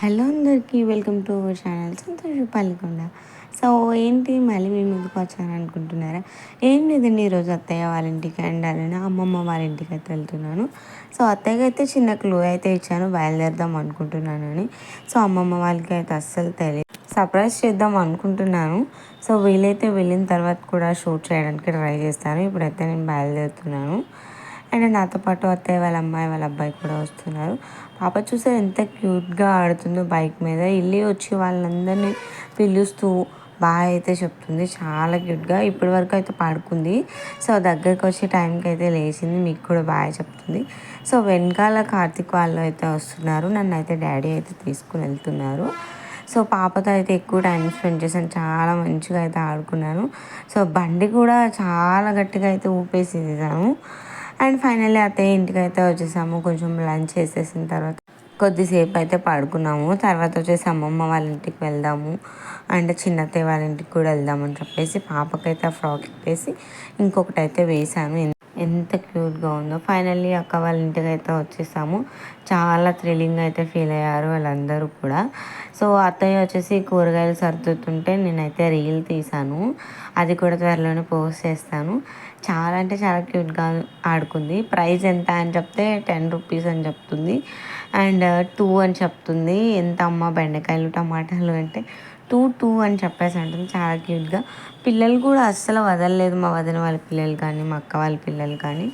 Hello అందరికీ welcome to our channel Santosh Pallikonda so ఏంటి మళ్ళీ మీ ముందుకు వచ్చాను అనుకుంటున్నారా ఏం లేదండి ఈరోజు అత్తయ్య వాళ్ళ ఇంటికి అండ్ అలానే అమ్మమ్మ వాళ్ళ ఇంటికి అయితే వెళ్తున్నాను. సో అత్తయ్యకి అయితే చిన్న క్లూ అయితే ఇచ్చాను బయలుదేరదాం అనుకుంటున్నాను అని సో అమ్మమ్మ వాళ్ళకి అయితే అస్సలు తెలియదు సర్ప్రైజ్ చేద్దాం అనుకుంటున్నాను. సో వీలైతే వెళ్ళిన తర్వాత కూడా షూట్ చేయడానికి ట్రై చేస్తాను. ఇప్పుడైతే నేను బయలుదేరుతున్నాను. అండ్ నాతో పాటు అత్తయ్య వాళ్ళ అమ్మాయి వాళ్ళ అబ్బాయి కూడా వస్తున్నారు. పాప చూసే ఎంత క్యూట్గా ఆడుతుందో బైక్ మీద. వెళ్ళి వచ్చి వాళ్ళందరినీ పిలుస్తూ బాగా అయితే చెప్తుంది. చాలా క్యూట్గా ఇప్పటి వరకు అయితే పాడుకుంది. సో దగ్గరికి వచ్చే టైంకి అయితే లేచింది. మీకు కూడా బాగా చెప్తుంది. సో వెనకాల కార్తిక్ వాళ్ళు అయితే వస్తున్నారు. నన్ను అయితే డాడీ అయితే తీసుకుని వెళ్తున్నారు. సో పాపతో అయితే ఎక్కువ టైం స్పెండ్ చేశాను. చాలా మంచిగా అయితే ఆడుకున్నాను. సో బండి కూడా చాలా గట్టిగా అయితే ఊపేసేసాను అండ్ ఫైనల్లీ అత్తయ్య ఇంటికి అయితే వచ్చేసాము. కొంచెం లంచ్ చేసేసిన తర్వాత కొద్దిసేపు అయితే పడుకున్నాము. తర్వాత వచ్చేసి అమ్మమ్మ వాళ్ళ ఇంటికి వెళ్దాము అండ్ చిన్నత్తయ్య వాళ్ళ ఇంటికి కూడా వెళ్దామని చెప్పేసి పాపకైతే ఆ ఫ్రాక్ ఇప్పేసి ఇంకొకటి అయితే వేసాను ఎంత క్యూట్గా ఉందో. ఫైనల్లీ అక్క వాళ్ళ ఇంటికి అయితే వచ్చేసాము. చాలా థ్రిల్లింగ్ అయితే ఫీల్ అయ్యారు వాళ్ళందరూ కూడా. సో అత్తయ్య వచ్చేసి కూరగాయలు సర్దుతుంటే నేనైతే రీల్ తీశాను. అది కూడా త్వరలోనే పోస్ట్ చేస్తాను. చాలా అంటే చాలా క్యూట్గా ఆడుకుంది. ప్రైస్ ఎంత అని చెప్తే టెన్ రూపీస్ అని చెప్తుంది. అండ్ టూ uh, అని చెప్తుంది. ఎంత అమ్మ బెండకాయలు టమాటాలు అంటే టూ టూ అని చెప్పేసి అంటుంది. చాలా క్యూట్గా. పిల్లలు కూడా అస్సలు వదలలేదు మా వదిన వాళ్ళ పిల్లలు కానీ మా అక్క వాళ్ళ పిల్లలు కానీ.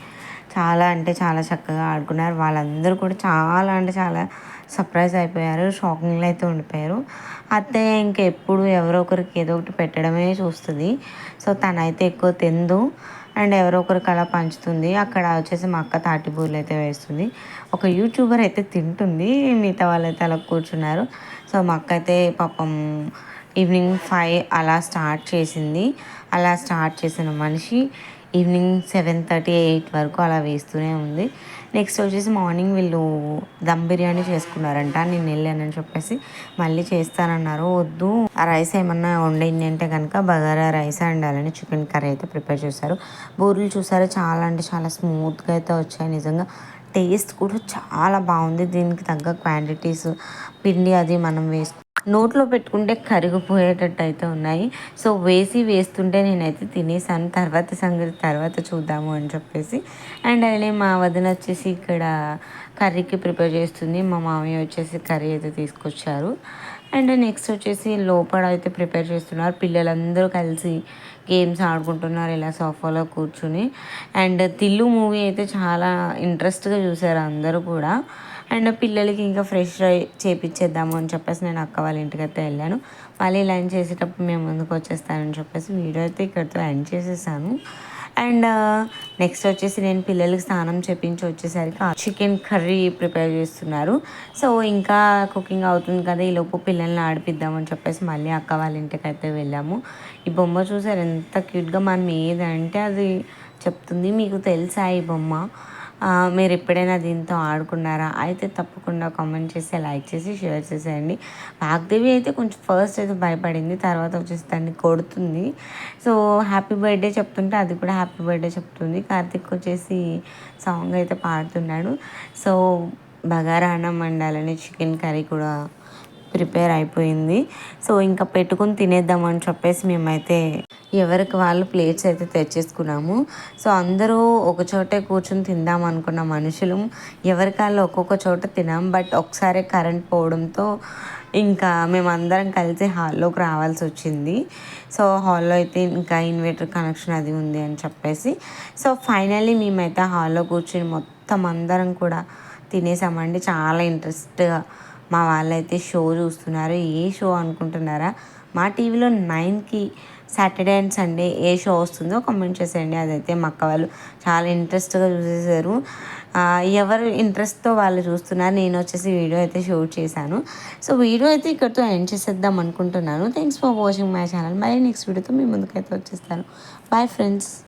చాలా అంటే చాలా చక్కగా ఆడుకున్నారు. వాళ్ళందరూ కూడా చాలా అంటే చాలా సర్ప్రైజ్ అయిపోయారు. షాకింగ్లో అయితే ఉండిపోయారు. అత్తయ్య ఇంకెప్పుడు ఎవరో ఒకరికి ఏదో ఒకటి పెట్టడమే చూస్తుంది. సో తనైతే ఎక్కువ తిందు. అండ్ ఎవరో ఒకరికి అలా పంచుతుంది. అక్కడ వచ్చేసి మా అక్క తాటిపూర్లు అయితే వేస్తుంది. ఒక యూట్యూబర్ అయితే తింటుంది. మిగతా వాళ్ళైతే అలా కూర్చున్నారు. సో మా అక్క అయితే పాపం ఈవినింగ్ ఫైవ్ అలా స్టార్ట్ చేసింది. అలా స్టార్ట్ చేసిన మనిషి ఈవినింగ్ సెవెన్ థర్టీ ఎయిట్ వరకు అలా వేస్తూనే ఉంది. నెక్స్ట్ వచ్చేసి మార్నింగ్ వీళ్ళు దమ్ బిర్యానీ చేసుకున్నారంట. నేను వెళ్ళానని చెప్పేసి మళ్ళీ చేస్తానన్నారు. వద్దు ఆ రైస్ ఏమన్నా వండింది అంటే కనుక బగారా రైస్ అండ్ అలానే చికెన్ కర్రీ అయితే ప్రిపేర్ చేశారు. బూరెలు చూసారు చాలా అంటే చాలా స్మూత్గా అయితే వచ్చాయి నిజంగా. టేస్ట్ కూడా చాలా బాగుంది. దీనికి తగ్గ క్వాంటిటీస్ పిండి అది మనం వేసుకు నోట్లో పెట్టుకుంటే కరిగిపోయేటట్టు అయితే ఉన్నాయి. సో వేసి వేస్తుంటే నేనైతే తినేసాను. తర్వాత సంగతి తర్వాత చూద్దాము అని చెప్పేసి. అండ్ అలానే మా వదిన వచ్చేసి ఇక్కడ కర్రీకి ప్రిపేర్ చేస్తుంది. మా మామయ్య వచ్చేసి కర్రీ అయితే తీసుకొచ్చారు. అండ్ నెక్స్ట్ వచ్చేసి లోపల అయితే ప్రిపేర్ చేస్తున్నారు. పిల్లలందరూ కలిసి గేమ్స్ ఆడుకుంటున్నారు. ఇలా సోఫాలో కూర్చుని. అండ్ తిల్లు మూవీ అయితే చాలా ఇంట్రెస్ట్గా చూసారు అందరూ కూడా. అండ్ పిల్లలకి ఇంకా ఫ్రెష్ చేపించేద్దాము అని చెప్పేసి నేను అక్క వాళ్ళ ఇంటికి అయితే వెళ్ళాను. మళ్ళీ లంచ్ చేసేటప్పుడు మేము ముందుకు వచ్చేస్తానని చెప్పేసి వీడియో అయితే ఇక్కడితో ఎండ్ చేసేసాను. అండ్ నెక్స్ట్ వచ్చేసి నేను పిల్లలకి స్నానం చేపించి వచ్చేసరికి చికెన్ కర్రీ ప్రిపేర్ చేస్తున్నారు. సో ఇంకా కుకింగ్ అవుతుంది కదా ఈ లోపు పిల్లల్ని ఆడిపిద్దామని చెప్పేసి మళ్ళీ అక్క వాళ్ళ ఇంటికి అయితే వెళ్ళాము. ఈ బొమ్మ చూసారు ఎంత క్యూట్గా మనం ఏదంటే అది చెప్తుంది. మీకు తెలుసా ఈ బొమ్మ? మీరు ఎప్పుడైనా దీంతో ఆడుకున్నారా? అయితే తప్పకుండా కామెంట్ చేసి లైక్ చేసి షేర్ చేసేయండి. వాగ్దేవి అయితే కొంచెం ఫస్ట్ అయితే భయపడింది తర్వాత వచ్చేసి దాన్ని కొడుతుంది. సో హ్యాపీ బర్త్డే చెప్తుంటే అది కూడా హ్యాపీ బర్త్డే చెప్తుంది. కార్తిక్ వచ్చేసి సాంగ్ అయితే పాడుతున్నాడు. సో బగారా అన్నం వండాలని చికెన్ కర్రీ కూడా ప్రిపేర్ అయిపోయింది. సో ఇంకా పెట్టుకుని తినేద్దామని చెప్పేసి మేమైతే ఎవరికి వాళ్ళు ప్లేట్స్ అయితే తెచ్చేసుకున్నాము. సో అందరూ ఒక చోటే కూర్చొని తిందాం అనుకున్న మనుషులు. ఎవరికాళ్ళు ఒక్కొక్క చోట తినాం. బట్ ఒకసారి కరెంట్ పోవడంతో ఇంకా మేమందరం కలిసి హాల్లోకి రావాల్సి వచ్చింది. సో హాల్లో అయితే ఇంకా ఇన్వర్టర్ కనెక్షన్ అది ఉంది అని చెప్పేసి. సో ఫైనల్లీ మేమైతే హాల్లో కూర్చొని మొత్తం అందరం కూడా తినేసామండి. చాలా ఇంట్రెస్ట్గా మా వాళ్ళైతే షో చూస్తున్నారు. ఏ షో అనుకుంటున్నారా? మా టీవీలో నైన్కి సాటర్డే అండ్ సండే ఏ షో వస్తుందో కామెంట్ చేసేయండి. అదైతే మా అక్క వాళ్ళు చాలా ఇంట్రెస్ట్గా చూసేసారు ఎవరు ఇంట్రెస్ట్తో వాళ్ళు చూస్తున్నారు నేను వచ్చేసి వీడియో అయితే షూట్ చేశాను. సో వీడియో అయితే ఇక్కడితో ఎండ్ చేసేద్దాం అనుకుంటున్నాను. Thanks for watching my channel మళ్ళీ నెక్స్ట్ వీడియోతో మీ ముందుకైతే వచ్చేస్తాను. Bye friends